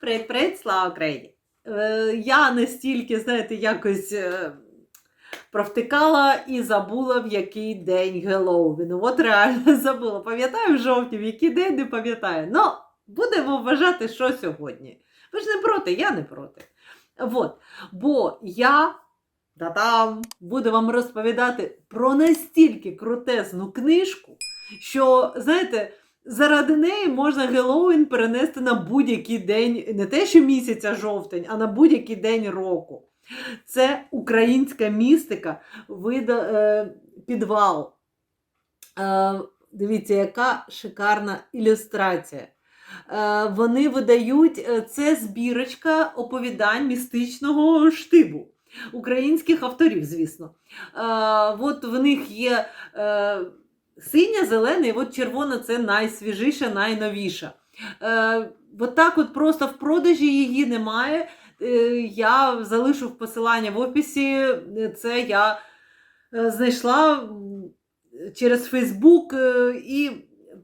Привіт-привіт, слава Україні! Е, я настільки, знаєте, якось е, провтикала і забула, в який день Геловіну. От реально забула. Пам'ятаю в жовтні, в який день не пам'ятаю. Ну, будемо вважати, що сьогодні. Ви ж не проти, я не проти. От. Бо я та-там, буду вам розповідати про настільки крутезну книжку, що, знаєте, заради неї можна Геловін перенести на будь-який день, не те, що місяця жовтень, а на будь-який день року. Це українська містика, вида, е, підвал. Е, дивіться, яка шикарна ілюстрація. Е, вони видають е, це збірочка оповідань містичного штибу. Українських авторів, звісно. Е, от в них є синя, зелена, і от червона це найсвіжіша, найновіша. Е, от так от просто в продажі її немає. Е, я залишу посилання в описі. Це я е, знайшла через Фейсбук е, і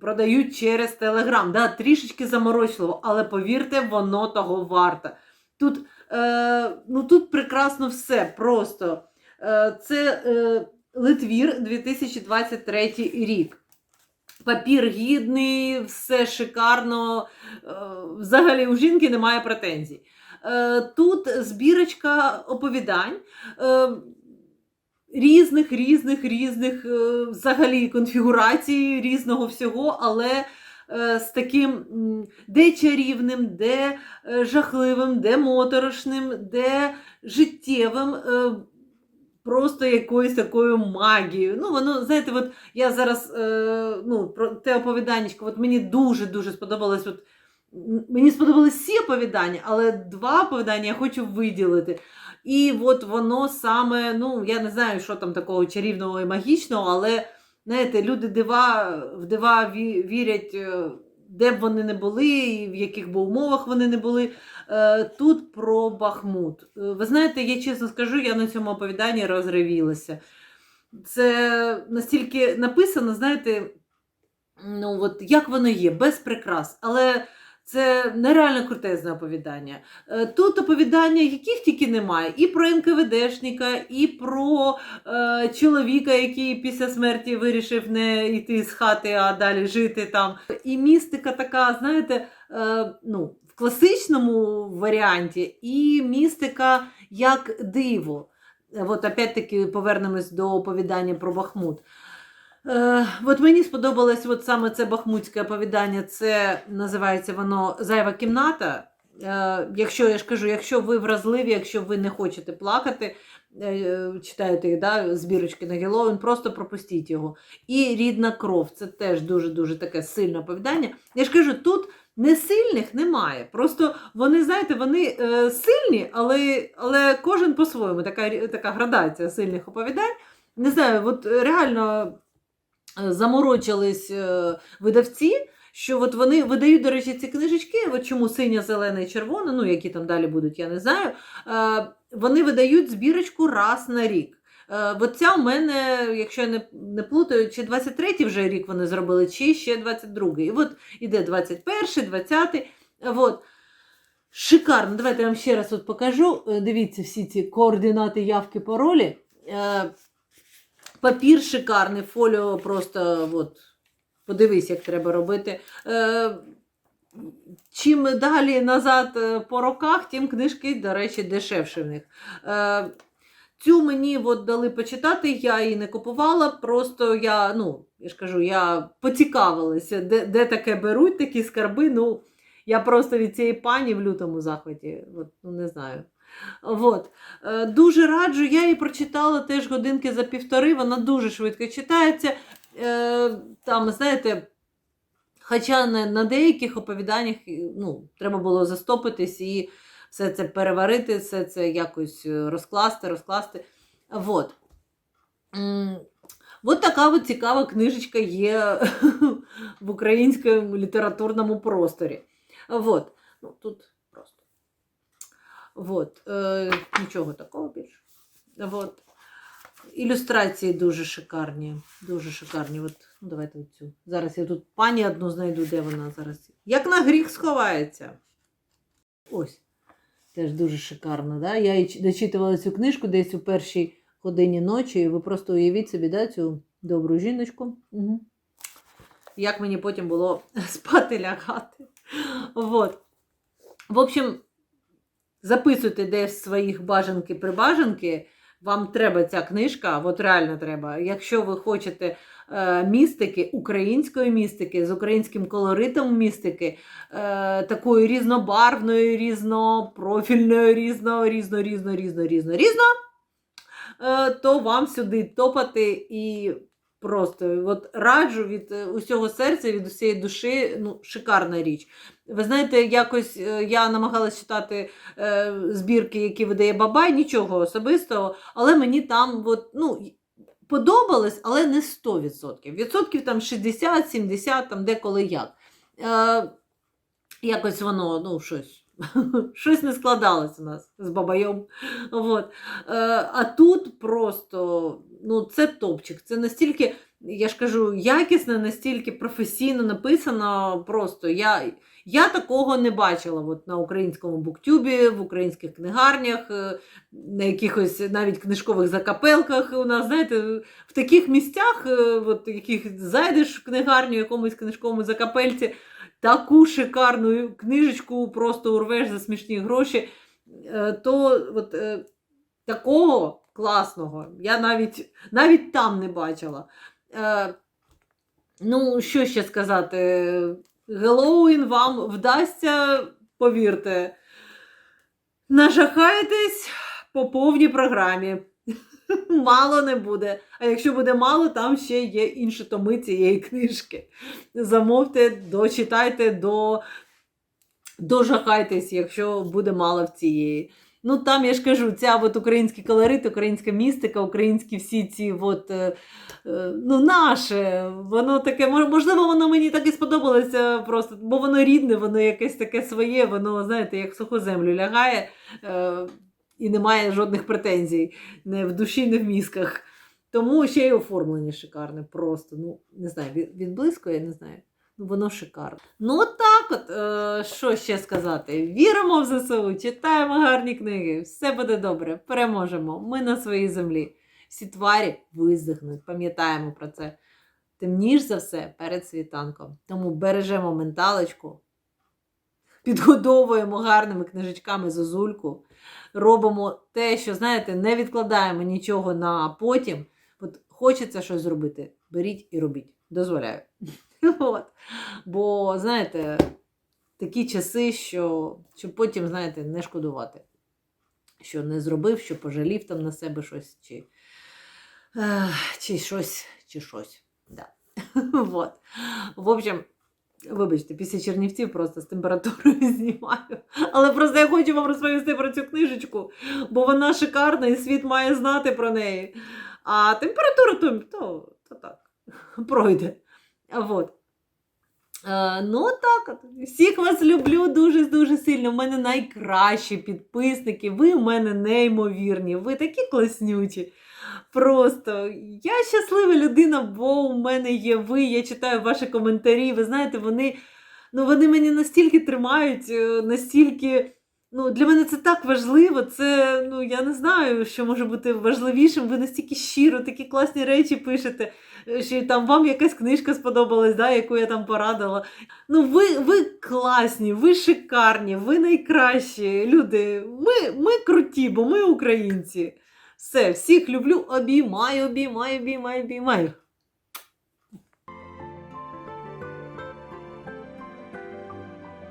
продають через Телеграм. Да, трішечки заморочливо, але повірте, воно того варто. Тут, е, ну, тут прекрасно все просто. Е, це е, Литвір 2023 рік. Папір гідний, все шикарно. е, Взагалі у жінки немає претензій. Е, Тут збірочка оповідань е, різних, різних, різних взагалі конфігурацій, різного всього, але з таким де чарівним, де жахливим, де моторошним, де життєвим. Просто якоюсь такою магією. Ну, воно, знаєте, от я зараз е, ну, про те оповіданнячко, от мені дуже-дуже сподобалось. От, мені сподобались всі оповідання, але два оповідання я хочу виділити. І от воно саме, ну, я не знаю, що там такого чарівного і магічного, але знаєте, люди дива, в дива ві- вірять, е, де б вони не були, і в яких би умовах вони не були. Е, Тут про Бахмут. Е, Ви знаєте, я чесно скажу, я на цьому оповіданні розривілася. Це настільки написано, знаєте, ну от як воно є, без прикрас. Але це нереально крутезне оповідання. Е, Тут оповідання, яких тільки немає, і про НКВДшника, і про е, чоловіка, який після смерті вирішив не йти з хати, а далі жити там. І містика така, знаєте, е, ну, в класичному варіанті, і містика як диво. От опять-таки повернемось до оповідання про Бахмут. Е, от мені сподобалось от саме це бахмутське оповідання. Це називається воно Зайва кімната. Е, якщо я ж кажу, якщо ви вразливі, якщо ви не хочете плакати, е, читаєте да, збірочки на Геловін, просто пропустіть його. І рідна кров це теж дуже-дуже таке сильне оповідання. Я ж кажу, тут не сильних немає. Просто вони, знаєте, вони е, сильні, але, але кожен по-своєму, така, така градація сильних оповідань. Не знаю, от реально заморочились е, видавці, що от вони видають, до речі, ці книжечки, от чому синя, зелена і червона, ну які там далі будуть, я не знаю. Е, вони видають збірочку раз на рік. Е, От ця у мене, якщо я не, не плутаю, чи 23-й вже рік вони зробили, чи ще 22-й. І от іде 21-й, 20-й. От. Шикарно. Давайте я вам ще раз от покажу. Дивіться всі ці координати явки паролі. Папір шикарний, фоліо просто от, подивись, як треба робити. Е, Чим далі назад е, по роках, тим книжки, до речі, дешевші в них. Е, Цю мені от дали почитати, я її не купувала, просто я, ну, я ж кажу, я поцікавилася, де, де таке беруть такі скарби. Ну, я просто від цієї пані в лютому захваті, от, ну не знаю. От. Е, Дуже раджу, я її прочитала теж годинки за півтори, вона дуже швидко читається. Е, Там, знаєте, хоча на, деяких оповіданнях ну, треба було застопитись і все це переварити, все це якось е, розкласти, розкласти. Вот. М, От така от цікава книжечка є в українському літературному просторі. Вот. Ну, тут. Вот. Е, нічого такого більше. Вот. Ілюстрації дуже шикарні. Дуже шикарні. От, ну, давайте оцю. Зараз я тут пані одну знайду, де вона зараз. Як на гріх сховається. Ось. Теж дуже шикарно. Да? Я дочитувала цю книжку десь у першій годині ночі, і ви просто уявіть собі да, цю добру жіночку. Угу. Як мені потім було спати лягати. Вот. В общем, записуйте десь своїх бажанки прибажанки. Вам треба ця книжка, от реально треба. Якщо ви хочете е, містики, української містики, з українським колоритом містики, е, такою різнобарвною, різнопрофільною, різно, різно, різно, різно, різно, різно, е, то вам сюди топати і просто от раджу від е, усього серця, від усієї душі, ну, шикарна річ. Ви знаєте, якось е, я намагалась читати е, збірки, які видає Бабай, нічого особистого, але мені там от, ну, подобалось, але не 100%. Відсотків там 60-70, там деколи як. Е, якось воно, ну, щось. Щось не складалось у нас з бабайом. От. Е, а тут просто ну, це топчик. Це настільки, я ж кажу, якісно, настільки професійно написано. Просто я, я такого не бачила от, на українському буктюбі, в українських книгарнях, е, на якихось навіть книжкових закапелках. У нас, знаєте, в таких місцях, е, от, яких зайдеш в книгарню, якомусь книжковому закапельці, таку шикарну книжечку просто урвеш за смішні гроші, е, то от, е, такого класного я навіть, навіть там не бачила. Е, Ну, що ще сказати? Гелоуін вам вдасться, повірте. Нажахаєтесь по повній програмі. Мало не буде. А якщо буде мало, там ще є інші томи цієї книжки. Замовте, дочитайте, до... дожахайтесь, якщо буде мало в цієї. Ну, там я ж кажу, ця от український колорит, українська містика, українські всі ці от, е, е, ну, наше, воно таке, можливо, воно мені так і сподобалося просто, бо воно рідне, воно якесь таке своє, воно, знаєте, як суху землю лягає е, і немає жодних претензій не в душі, не в мізках. Тому ще й оформлення шикарне, просто, ну, не знаю, від, близько, я не знаю. Ну, воно шикарне. Ну, так от, е, що ще сказати? Віримо в ЗСУ, читаємо гарні книги, все буде добре, переможемо. Ми на своїй землі. Всі тварі виздихнуть, пам'ятаємо про це. Темніш за все перед світанком. Тому бережемо менталочку, підгодовуємо гарними книжечками зозульку, робимо те, що, знаєте, не відкладаємо нічого на потім. От хочеться щось зробити, беріть і робіть. Дозволяю. От. Бо, знаєте, такі часи, що, що потім, знаєте, не шкодувати. Що не зробив, що пожалів там на себе щось, чи, чи щось, чи щось. Да. Вот. В общем, вибачте, після Чернівців просто з температурою знімаю. Але просто я хочу вам розповісти про цю книжечку, бо вона шикарна і світ має знати про неї. А температура то, то, то так, пройде. Вот. Е, ну, так. Всіх вас люблю дуже-дуже сильно. У мене найкращі підписники. Ви у мене неймовірні. Ви такі класнючі. Просто я щаслива людина, бо у мене є ви. Я читаю ваші коментарі. Ви знаєте, вони, ну, вони мені настільки тримають, е, настільки. Ну, для мене це так важливо. Це, ну, я не знаю, що може бути важливішим. Ви настільки щиро, такі класні речі пишете, е, що там вам якась книжка сподобалась, да, яку я там порадила. Ну, ви, ви класні, ви шикарні, ви найкращі люди. Ми, ми круті, бо ми українці. Все, всіх люблю, обіймаю, обіймаю, обіймаю, обіймаю.